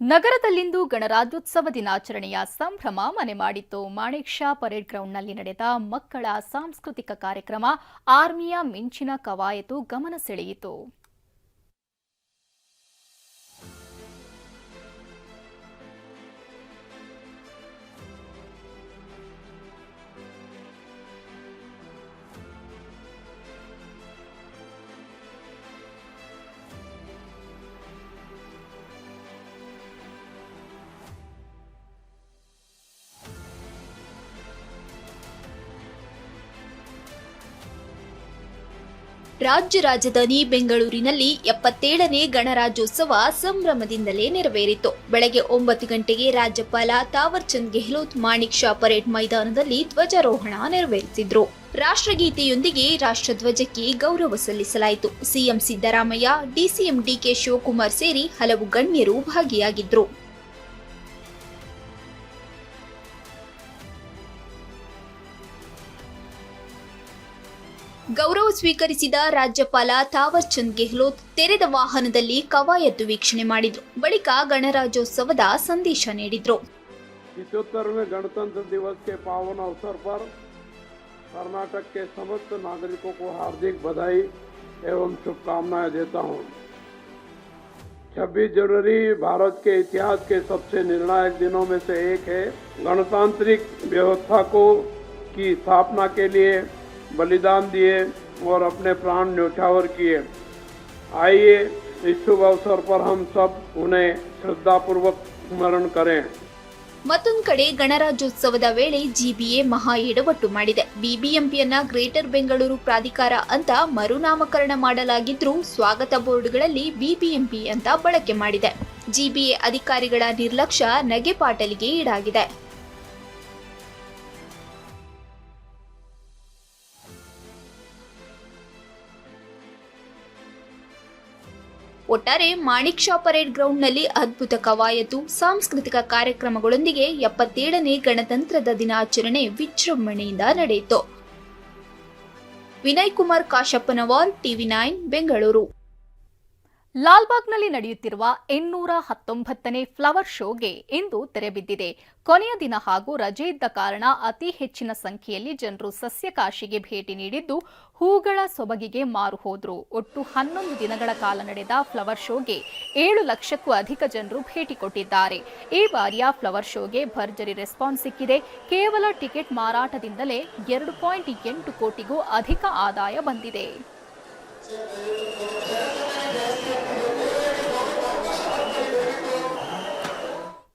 ನಗರದಲ್ಲಿಂದು ಗಣರಾಜ್ಯೋತ್ಸವ ದಿನಾಚರಣೆಯ ಸಂಭ್ರಮ ಮನೆ ಮಾಡಿತ್ತು. ಮಾಣಿಕ್ ಶಾ ಪರೇಡ್ ಗ್ರೌಂಡ್ನಲ್ಲಿ ನಡೆದ ಮಕ್ಕಳ ಸಾಂಸ್ಕೃತಿಕ ಕಾರ್ಯಕ್ರಮ ಆರ್ಮಿಯ ಮಿಂಚಿನ ಕವಾಯತು ಗಮನ ಸೆಳೆಯಿತು. ರಾಜ್ಯ ರಾಜಧಾನಿ ಬೆಂಗಳೂರಿನಲ್ಲಿ ಎಪ್ಪತ್ತೇಳನೇ ಗಣರಾಜ್ಯೋತ್ಸವ ಸಂಭ್ರಮದಿಂದಲೇ ನೆರವೇರಿತು. ಬೆಳಗ್ಗೆ ಒಂಬತ್ತು ಗಂಟೆಗೆ ರಾಜ್ಯಪಾಲ ತಾವರ್ಚಂದ್ ಚಂದ್ ಗೆಹ್ಲೋಟ್ ಮಾಣಿಕ್ ಶಾ ಪರೇಡ್ ಮೈದಾನದಲ್ಲಿ ಧ್ವಜಾರೋಹಣ ನೆರವೇರಿಸಿದ್ರು. ರಾಷ್ಟ್ರಗೀತೆಯೊಂದಿಗೆ ರಾಷ್ಟ್ರಧ್ವಜಕ್ಕೆ ಗೌರವ ಸಲ್ಲಿಸಲಾಯಿತು. CM Siddaramaiah, DCM DK Shivakumar ಸೇರಿ ಹಲವು ಗಣ್ಯರು ಭಾಗಿಯಾಗಿದ್ರು. ಗೌರವ ಸ್ವೀಕರಿಸಿದ ರಾಜ್ಯಪಾಲ ತಾವರ್ ಚಂದ್ ಗೆಹ್ಲೋಟ್ ತೆರೆದ ವಾಹನದಲ್ಲಿ ಕವಾಯತು ವೀಕ್ಷಣೆ ಮಾಡಿದ್ರು ಬಳಿಕ ಗಣರಾಜ್ಯೋತ್ಸವದ ಸಂದೇಶ ನೀಡಿದ್ರು पिछहत्तरवें गणतंत्र दिवस के पावन अवसर पर कर्नाटक के समस्त नागरिकों को हार्दिक बधाई एवं शुभकामनाएं देता हूं। 26 जनवरी भारत के इतिहास के सबसे निर्णायक दिनों में से एक है गणतांत्रिक व्यवस्था को की स्थापना के लिए बलिदान दिए और अपने प्राण न्यौछावर किए आइए इस शुभ अवसर पर हम सब उन्हें श्रद्धापूर्वक स्मरण करें ಮತ್ತೊಂದು ಕಡೆ ಗಣರಾಜ್ಯೋತ್ಸವದ ವೇಳೆ ಜಿಬಿಎ ಮಹಾ ಎಡವಟ್ಟು ಮಾಡಿದೆ ಬಿಬಿಎಂಪಿಯನ್ನ ಗ್ರೇಟರ್ ಬೆಂಗಳೂರು ಪ್ರಾಧಿಕಾರ ಅಂತ ಮರುನಾಮಕರಣ ಮಾಡಲಾಗಿದ್ರೂ ಸ್ವಾಗತ ಬೋರ್ಡ್ಗಳಲ್ಲಿ ಬಿಬಿಎಂಪಿ ಅಂತ ಬಳಕೆ ಮಾಡಿದೆ ಜಿಬಿಎ ಅಧಿಕಾರಿಗಳ ನಿರ್ಲಕ್ಷ್ಯ ನಗೆಪಾಟಲಿಗೆ ಈಡಾಗಿದೆ ಒಟ್ಟಾರೆ ಮಾಣಿಕ್ ಶಾ ಪರೇಡ್ ಗ್ರೌಂಡ್ನಲ್ಲಿ ಅದ್ಭುತ ಕವಾಯತು, ಸಾಂಸ್ಕೃತಿಕ ಕಾರ್ಯಕ್ರಮಗಳೊಂದಿಗೆ ಎಪ್ಪತ್ತೇಳನೇ ಗಣತಂತ್ರದ ದಿನಾಚರಣೆ ವಿಜೃಂಭಣೆಯಿಂದ ನಡೆಯಿತು. Vinay Kumar, Kashappanavar, TV nine, Bengaluru. ಲಾಲ್ಬಾಗ್ನಲ್ಲಿ ನಡೆಯುತ್ತಿರುವ ಇನ್ನೂರ ಹತ್ತೊಂಬತ್ತನೇ ಫ್ಲವರ್ ಶೋಗೆ ಇಂದು ತೆರೆಬಿದ್ದಿದೆ ಕೊನೆಯ ದಿನ ಹಾಗೂ ರಜೆ ಇದ್ದ ಕಾರಣ ಅತಿ ಹೆಚ್ಚಿನ ಸಂಖ್ಯೆಯಲ್ಲಿ ಜನರು ಸಸ್ಯಕಾಶಿಗೆ ಭೇಟಿ ನೀಡಿದ್ದು, ಹೂಗಳ ಸೊಬಗಿಗೆ ಮಾರು ಹೋದ್ರು. ಒಟ್ಟು ಹನ್ನೊಂದು ದಿನಗಳ ಕಾಲ ನಡೆದ ಫ್ಲವರ್ ಶೋಗೆ ಏಳು ಲಕ್ಷಕ್ಕೂ ಅಧಿಕ ಜನರು ಭೇಟಿ ಕೊಟ್ಟಿದ್ದಾರೆ. ಈ ಬಾರಿಯ ಫ್ಲವರ್ ಶೋಗೆ ಭರ್ಜರಿ ರೆಸ್ಪಾನ್ಸ್ ಸಿಕ್ಕಿದೆ. ಕೇವಲ ಟಿಕೆಟ್ ಮಾರಾಟದಿಂದಲೇ ಎರಡು ಪಾಯಿಂಟ್ ಎಂಟು ಕೋಟಿಗೂ ಅಧಿಕ ಆದಾಯ ಬಂದಿದೆ.